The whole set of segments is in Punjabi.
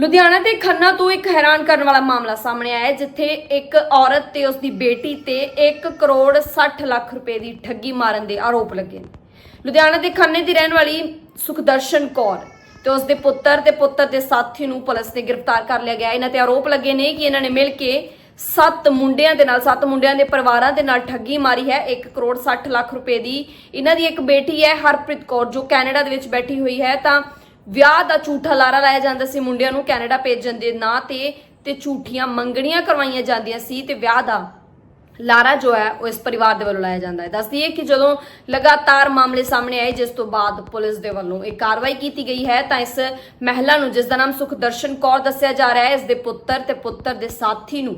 ਲੁਧਿਆਣਾ ਦੇ ਖੰਨਾ ਤੋਂ ਇੱਕ ਹੈਰਾਨ ਕਰਨ ਵਾਲਾ ਮਾਮਲਾ ਸਾਹਮਣੇ ਆਇਆ ਹੈ, ਜਿੱਥੇ ਇੱਕ ਔਰਤ ਤੇ ਉਸ ਦੀ ਬੇਟੀ ਤੇ 1 ਕਰੋੜ 60 ਲੱਖ ਰੁਪਏ ਦੀ ਠੱਗੀ ਮਾਰਨ ਦੇ ਆਰੋਪ ਲੱਗੇ ਨੇ। ਲੁਧਿਆਣਾ ਦੇ ਖੰਨੇ ਦੀ ਰਹਿਣ ਵਾਲੀ ਸੁਖਦਰਸ਼ਨ ਕੌਰ ਤੇ ਉਸ ਦੇ ਪੁੱਤਰ ਤੇ ਪੁੱਤਰ ਦੇ ਸਾਥੀ ਨੂੰ ਪੁਲਿਸ ਨੇ ਗ੍ਰਿਫਤਾਰ ਕਰ ਲਿਆ ਗਿਆ। ਇਹਨਾਂ ਤੇ ਆਰੋਪ ਲੱਗੇ ਨੇ ਕਿ ਇਹਨਾਂ ਨੇ ਮਿਲ ਕੇ ਸੱਤ ਮੁੰਡਿਆਂ ਦੇ ਨਾਲ, ਸੱਤ ਮੁੰਡਿਆਂ ਦੇ ਪਰਿਵਾਰਾਂ ਦੇ ਨਾਲ ਠੱਗੀ ਮਾਰੀ ਹੈ। 1 ਕਰੋੜ 60 ਲੱਖ ਰੁਪਏ ਦੀ ਇਹਨਾਂ ਦੀ ਇੱਕ ਬੇਟੀ ਹੈ, ਹਰਪ੍ਰੀਤ ਕੌਰ, ਜੋ ਕੈਨੇਡਾ ਦੇ ਵਿੱਚ ਬੈਠੀ ਹੋਈ ਹੈ। ਤਾਂ ਵਿਆਹ ਦਾ ਝੂਠਾ ਲਾਰਾ ਲਾਇਆ ਜਾਂਦਾ ਸੀ, ਮੁੰਡਿਆਂ ਨੂੰ ਕੈਨੇਡਾ ਭੇਜਣ ਦੇ ਨਾਂ ਤੇ ਤੇ ਝੂਠੀਆਂ ਮੰਗਣੀਆਂ ਕਰਵਾਈਆਂ ਜਾਂਦੀਆਂ ਸੀ ਤੇ ਵਿਆਹ ਦਾ ਲਾਰਾ ਜੋ ਹੈ ਉਹ ਇਸ ਪਰਿਵਾਰ ਦੇ ਵੱਲੋਂ ਲਾਇਆ ਜਾਂਦਾ ਹੈ। ਦੱਸਦੀ ਹੈ ਕਿ ਜਦੋਂ ਲਗਾਤਾਰ ਮਾਮਲੇ ਸਾਹਮਣੇ ਆਏ, ਜਿਸ ਤੋਂ ਬਾਅਦ ਪੁਲਿਸ ਦੇ ਵੱਲੋਂ ਇਹ ਕਾਰਵਾਈ ਕੀਤੀ ਗਈ ਹੈ, ਤਾਂ ਇਸ ਮਹਿਲਾ ਨੂੰ, ਜਿਸ ਦਾ ਨਾਮ ਸੁਖਦਰਸ਼ਨ ਕੌਰ ਦੱਸਿਆ ਜਾ ਰਿਹਾ ਹੈ, ਇਸ ਦੇ ਪੁੱਤਰ ਤੇ ਪੁੱਤਰ ਦੇ ਸਾਥੀ ਨੂੰ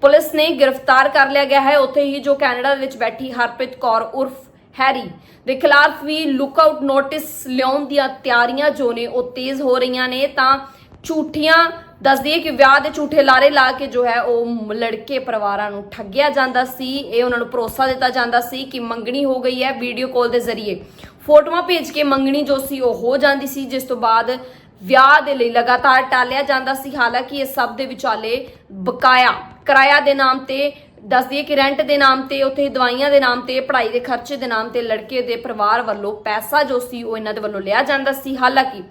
ਪੁਲਿਸ ਨੇ ਗ੍ਰਿਫਤਾਰ ਕਰ ਲਿਆ ਗਿਆ ਹੈ। ਉੱਥੇ ਹੀ ਜੋ ਕੈਨੇਡਾ ਦੇ ਵਿੱਚ ਬੈਠੀ ਹਰਪ੍ਰੀਤ ਕੌਰ ਉਰਫ ਹੈਰੀ ਦੇ ਖਿਲਾਫ ਵੀ ਲੁੱਕਆਊਟ ਨੋਟਿਸ ਲਿਆਉਣ ਦੀਆਂ ਤਿਆਰੀਆਂ ਜੋ ਨੇ ਉਹ ਤੇਜ਼ ਹੋ ਰਹੀਆਂ ਨੇ, ਤਾਂ ਝੂਠੀਆਂ ਦੱਸਦੀ ਹੈ ਕਿ ਵਿਆਹ ਦੇ ਝੂਠੇ ਲਾਰੇ ਲਾ ਕੇ ਜੋ ਹੈ ਉਹ ਲੜਕੇ ਪਰਿਵਾਰਾਂ ਨੂੰ ਠੱਗਿਆ ਜਾਂਦਾ ਸੀ, ਇਹ ਉਹਨਾਂ ਨੂੰ ਭਰੋਸਾ ਦਿੱਤਾ ਜਾਂਦਾ ਸੀ ਕਿ ਮੰਗਣੀ ਹੋ ਗਈ ਹੈ ਵੀਡੀਓ ਕਾਲ ਦੇ ਜ਼ਰੀਏ। ਫੋਟੋਆਂ ਭੇਜ ਕੇ ਮੰਗਣੀ ਜੋ ਸੀ ਉਹ ਹੋ ਜਾਂਦੀ ਸੀ, ਜਿਸ ਤੋਂ ਬਾਅਦ ਵਿਆਹ ਦੇ ਲਈ ਲਗਾਤਾਰ ਟਾਲਿਆ ਜਾਂਦਾ ਸੀ, ਹਾਲਾਂਕਿ ਇਹ ਸਭ ਦੇ ਵਿਚਾਲੇ ਬਕਾਇਆ ਕਿਰਾਇਆ ਦੇ ਨਾਮ ਤੇ ਦੱਸਦੀ ਹੈ ਕਿ ਰੈਂਟ ਦੇ ਨਾਮ ਤੇ, ਉੱਥੇ ਦਵਾਈਆਂ ਦੇ ਨਾਮ ਤੇ, ਪੜ੍ਹਾਈ ਦੇ ਖਰਚੇ ਦੇ ਨਾਮ ਤੇ ਲੜਕੇ ਦੇ ਪਰਿਵਾਰ ਵੱਲੋਂ ਪੈਸਾ ਜੋ ਸੀ ਉਹ ਇਹਨਾਂ ਦੇ ਵੱਲੋਂ ਲਿਆ ਜਾਂਦਾ ਸੀ। ਹਾਲਾਂਕਿ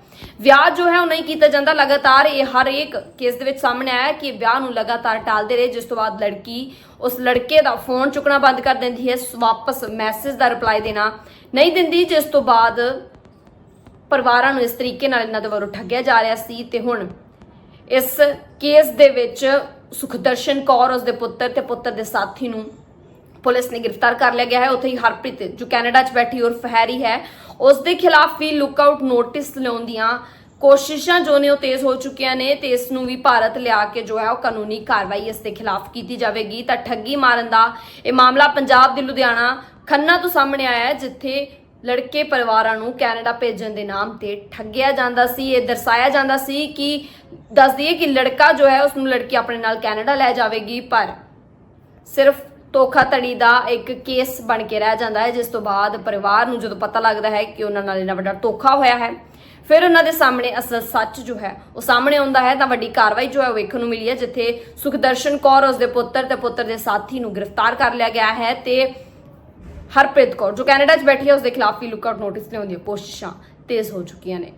ਵਿਆਹ ਜੋ ਹੈ ਉਹ ਨਹੀਂ ਕੀਤਾ ਜਾਂਦਾ। ਲਗਾਤਾਰ ਇਹ ਹਰ ਇੱਕ ਕੇਸ ਦੇ ਵਿੱਚ ਸਾਹਮਣੇ ਆਇਆ ਕਿ ਵਿਆਹ ਨੂੰ ਲਗਾਤਾਰ ਟਾਲਦੇ ਰਹੇ। ਜਿਸ ਤੋਂ ਬਾਅਦ ਲੜਕੀ ਉਸ ਲੜਕੇ ਦਾ ਫੋਨ ਚੁੱਕਣਾ ਬੰਦ ਕਰ ਦਿੰਦੀ ਹੈ। ਵਾਪਸ ਮੈਸੇਜ ਦਾ ਰਿਪਲਾਈ ਦੇਣਾ ਨਹੀਂ ਦਿੰਦੀ। ਜਿਸ ਤੋਂ ਬਾਅਦ ਪਰਿਵਾਰਾਂ ਨੂੰ ਇਸ ਤਰੀਕੇ ਨਾਲ ਇਹਨਾਂ ਦੇ ਵੱਲੋਂ ਠੱਗਿਆ ਜਾ ਰਿਹਾ ਸੀ। ਤੇ ਹੁਣ ਇਸ ਕੇਸ ਦੇ ਵਿੱਚ ਸੁਖਦਰਸ਼ਨ ਕੌਰ ਉਸ ਦੇ ਪੁੱਤਰ ਤੇ ਪੁੱਤਰ ਦੇ ਸਾਥੀ ਨੂੰ ਪੁਲਿਸ ਨੇ ਗ੍ਰਿਫਤਾਰ ਕਰ ਲਿਆ ਗਿਆ ਹੈ। ਉੱਥੇ ਹੀ ਹਰਪ੍ਰੀਤ, ਜੋ ਕੈਨੇਡਾ 'ਚ ਬੈਠੀ ਔਰ ਫਹਿਰੀ ਹੈ ਉਸ ਦੇ ਖਿਲਾਫ ਵੀ ਲੁੱਕਆਊਟ ਨੋਟਿਸ ਲਿਆਉਣ ਦੀਆਂ ਕੋਸ਼ਿਸ਼ਾਂ ਜੋ ਨੇ ਉਹ ਤੇਜ਼ ਹੋ ਚੁੱਕੀਆਂ ਨੇ ਤੇ ਇਸ ਨੂੰ ਵੀ ਭਾਰਤ ਲਿਆ ਕੇ ਜੋ ਹੈ ਉਹ ਕਾਨੂੰਨੀ ਕਾਰਵਾਈ ਇਸ ਦੇ ਖਿਲਾਫ ਕੀਤੀ ਜਾਵੇਗੀ। ਤਾਂ ਠੱਗੀ ਮਾਰਨ ਦਾ ਇਹ ਮਾਮਲਾ ਪੰਜਾਬ ਦੇ ਲੁਧਿਆਣਾ ਖੰਨਾ ਤੋਂ ਸਾਹਮਣੇ ਆਇਆ ਹੈ, ਜਿੱਥੇ ਲੜਕੇ ਪਰਿਵਾਰਾਂ ਨੂੰ ਕੈਨੇਡਾ ਭੇਜਣ ਦੇ ਨਾਮ ਤੇ ਠੱਗਿਆ ਜਾਂਦਾ ਸੀ। ਇਹ ਦਰਸਾਇਆ ਜਾਂਦਾ ਸੀ ਕਿ ਦੱਸਦੀ ਹੈ ਕਿ ਲੜਕਾ ਜੋ ਹੈ ਉਸ ਨੂੰ ਲੜਕੀ ਆਪਣੇ ਨਾਲ ਕੈਨੇਡਾ ਲੈ ਜਾਵੇਗੀ, ਪਰ ਸਿਰਫ ਧੋਖਾਧੜੀ ਦਾ ਇੱਕ ਕੇਸ ਬਣ ਕੇ ਰਹਿ ਜਾਂਦਾ ਹੈ, ਜਿਸ ਤੋਂ ਬਾਅਦ ਪਰਿਵਾਰ ਨੂੰ ਜਦੋਂ ਪਤਾ ਲੱਗਦਾ ਹੈ ਕਿ ਉਹਨਾਂ ਨਾਲ ਇੰਨਾ ਵੱਡਾ ਧੋਖਾ ਹੋਇਆ ਹੈ, ਫਿਰ ਉਹਨਾਂ ਦੇ ਸਾਹਮਣੇ ਅਸਲ ਸੱਚ ਜੋ ਹੈ, ਉਹ ਸਾਹਮਣੇ ਆਉਂਦਾ ਹੈ। ਤਾਂ ਵੱਡੀ ਕਾਰਵਾਈ ਜੋ ਹੈ, ਉਹ ਵੇਖਣ ਨੂੰ ਮਿਲੀ ਹੈ, ਜਿੱਥੇ ਸੁਖਦਰਸ਼ਨ ਕੌਰ ਉਸ ਦੇ ਪੁੱਤਰ ਤੇ ਪੁੱਤਰ ਦੇ ਸਾਥੀ ਨੂੰ ਗ੍ਰਿਫਤਾਰ ਕਰ ਲਿਆ ਗਿਆ ਹੈ ਤੇ ਹਰਪ੍ਰੀਤ ਕੌਰ, ਜੋ ਕੈਨੇਡਾ 'ਚ ਬੈਠੀ ਹੈ, ਉਸ ਦੇ ਖਿਲਾਫ ਵੀ ਲੁੱਕਆਊਟ ਨੋਟਿਸ ਲਿਆਉਣ ਦੀਆਂ ਕੋਸ਼ਿਸ਼ਾਂ ਤੇਜ਼ ਹੋ ਚੁੱਕੀਆਂ ਨੇ।